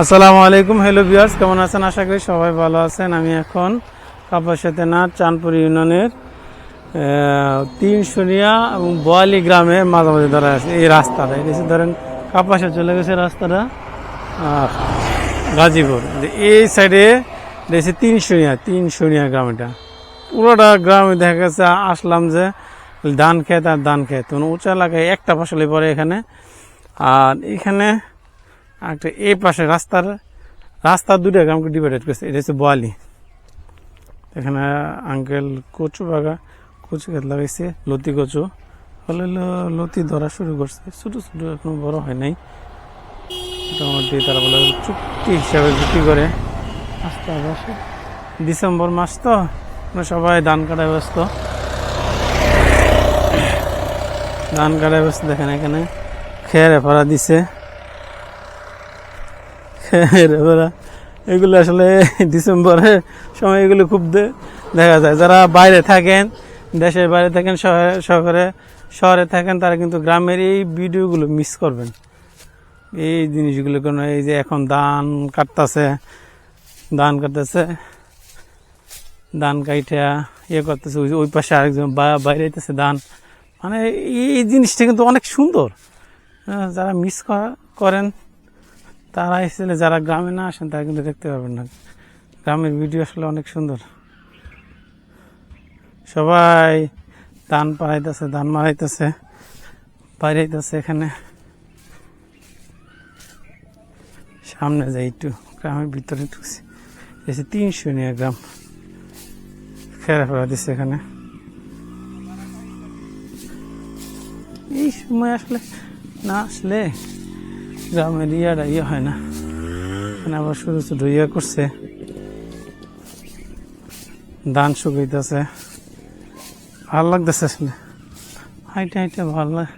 আসসালামু আলাইকুম, hello viewers, কেমন আছেন? আশা করি সবাই ভালো আছেন। আমি এখন কাপাসাতে না চাঁদপুর ইউনিয়নের তিন শনিয়া এবং বোয়ালি গ্রামে মাঝামাঝি ধরা আছে এই রাস্তাটা। হচ্ছে ধরেন কাপাসে চলে গেছে রাস্তাটা গাজীপুর। এই সাইডে রয়েছে তিন শনিয়া তিন শনিয়া গ্রাম এটা পুরোটা গ্রামে দেখা গেছে, আসলাম যে ধান খেত আর ধান খেত উঁচা এলাকায় একটা ফসলে পড়ে এখানে। আর এখানে একটা এই পাশে রাস্তার রাস্তার দুটো গ্রামকে ডিভাইডেড করছে। এটা হচ্ছে বোয়ালি। এখানে আঙ্কেল কচু বাগা কচু খেত লাগাইছে লতি কচু। হলে লতি ধরা শুরু করছে। ছোটো ছোটো এখনও বড় হয় নাই। মোটামুটি তারা বলে চুক্তি হিসাবে বিক্রি করে। আস্তে আস্তে ডিসেম্বর মাস তো সবাই ধান কাটায় ব্যস্ত। ধান কাটায় ব্যস্ত দেখেন এখানে। খেয়ারে ভরা দিছে। এগুলো আসলে ডিসেম্বরের সময় এগুলো খুব দেখা যায়। যারা বাইরে থাকেন দেশের বাইরে থাকেন শহরে শহরে থাকেন তারা কিন্তু গ্রামের এই ভিডিওগুলো মিস করবেন। এই জিনিসগুলো কেন এই যে এখন ধান কাটতেছে ধান কাটতেছে ধান কাইটা ইয়ে করতেছে ওই- পাশে আরেকজন বাইরে হইতেছে ধান। মানে এই জিনিসটা কিন্তু অনেক সুন্দর। হ্যাঁ, যারা মিস করেন তারা এসেলে যারা গ্রামে না আসেন, তারা কিন্তু দেখতে পারবেন না। গ্রামের ভিডিও আসলে অনেক সুন্দর। সবাই ধান পাড়াইতেছে, ধান মারাইতেছে, বাইরাইতেছে এখানে। সামনে যাই একটু, গ্রামের ভিতরে ঢুকছি। এসে তিনশো নিয়ে গ্রাম। খেলা ফেলা দিচ্ছে এখানে। এই সময় আসলে না আসলে গ্রামের ইয়াটা ইয়ে হয় না। এখানে আবার শুধু শুধু ইয়ে করছে। ধান শুকাইতেছে। ভালো লাগতেছে আসলে হাইটে হাইটে ভালো লাগে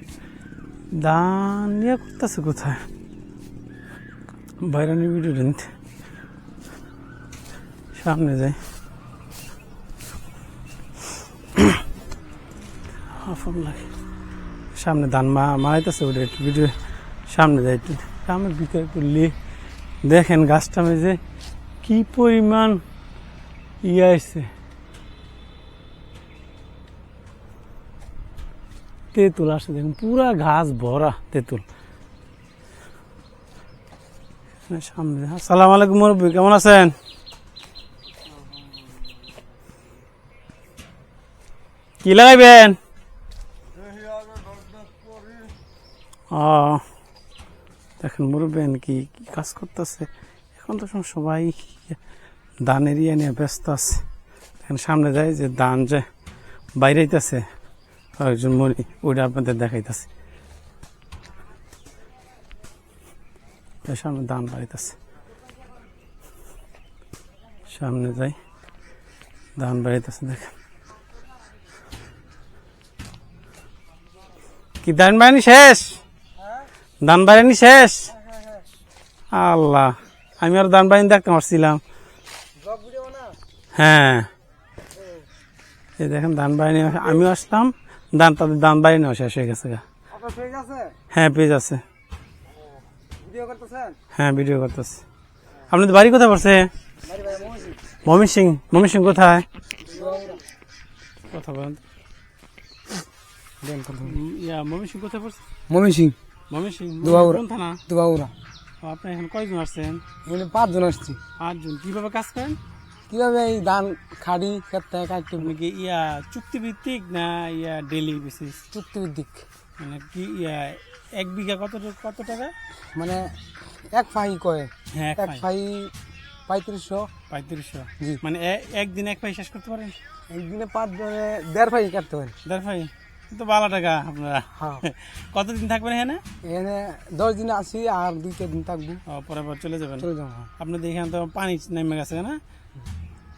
ধান ইয়ে করতেছে কোথায়? বাইরে ভিডিও নিতে সামনে যাই। সামনে ধান মা মারাইতেছে ওটা ভিডিও। সামনে যাই একটু গ্রামের ভিতরে করলে দেখেন গাছটা যে কি পরিমাণ ইয়ে আসছে তেঁতুল আসছে দেখুন পুরা ঘাস ভরা তেঁতুল। সামনে আসসালামু আলাইকুম মুরব্বী কেমন আছেন? কি লাগাইবেন? ও। দেখেন মুরব্বেন কি কাজ করতেছে? এখন তো সব সবাই ধানের ইয়ে নিয়ে ব্যস্ত আছে। দেখেন সামনে যায় যে ধান যে বাইরেইতেছে একজন মরি ওইটা আপনাদের দেখাইতেছে। সামনে ধান বাড়িতেছে সামনে যাই ধান বাড়িতেছে দেখেন। কি দান বাড়ি শেষ? ধান বাড়ি শেষ? আল্লাহ, আমি আর ধান বাড়ি দেখতে পারছিলাম। হ্যাঁ। এই দেখেন ধান বাড়ি আমিও আসলাম ধান তাদের ধান বাড়ি নেওয়া শেষ হয়ে গেছে হ্যাঁ পেজ আছে। হ্যাঁ ভিডিও করতেছে। আপনাদের বাড়ি কোথায় পড়ছে? মমিন সিং মমিন সিং কোথায়? কথা বলেন। মমিন সিং কোথায় পড়ছে? মমি সিং। দুবাউরা। আপনি এখন কয়জন আসছেন? এখানে পাঁচজন আসছি। পাঁচজন। কীভাবে কাজ করেন? কীভাবে এই ধান খাড়ি খেতে কাটতে মানে কি ইয়া চুক্তিভিত্তিক না ইয়া ডেলি বেসিস চুক্তিভিত্তিক। মানে কি ইয়া এক বিঘা কত কত টাকা? মানে এক ফাই কয়ে। হ্যাঁ এক ফাই। পঁয়ত্রিশশো। পঁয়ত্রিশশো। জি। মানে এ- এক পাই শেষ করতে পারেন? একদিনে পাঁচজনে দেড় ফাই কাটতে পারেন দেড় পাই তো ভালো টাকা আপনারা। হ্যাঁ। কতদিন থাকবেন এখানে? এখানে দশ দিনে আসি আর দুই চার দিন থাকব। পরে আবার চলে যাবেন। চলে যাব হ্যাঁ। আপনাদের এখানে তো পানি নেমে গেছে না?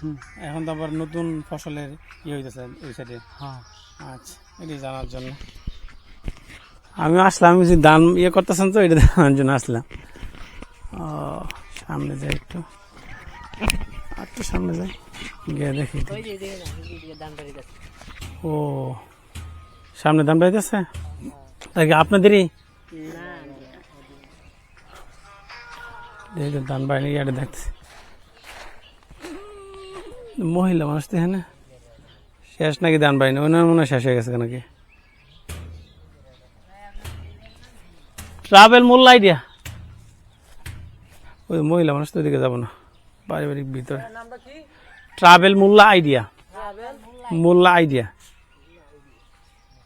হুম। এখন তো আবার নতুন ফসলের ইয়ে হইতেছে ওই সাইডে হ্যাঁ। আচ্ছা এটি জানার জন্য। আমি আসলাম আমি যে দান ইয়ে করতেছেন তো এটা জানার জন্য আসলাম। ও সামনে যাই একটু। আর একটু সামনে যাই গিয়ে দেখি। ও সামনে দাম পাইতেছে তাই কি আপনাদেরই ধান বাড়ি ইয়াটা দেখতেছি। মহিলা মানুষ তো এখানে। শেষ নাকি ধান বাড়ি না ওনার মনে হয় শেষ হয়ে গেছে নাকি? ট্রাভেল মূল্য আইডিয়া। ওই মহিলা মানুষ তো ওইদিকে যাব না। পারিবারিক ভিতরে। ট্রাভেল মোল্লা আইডিয়া। মোল্লা আইডিয়া।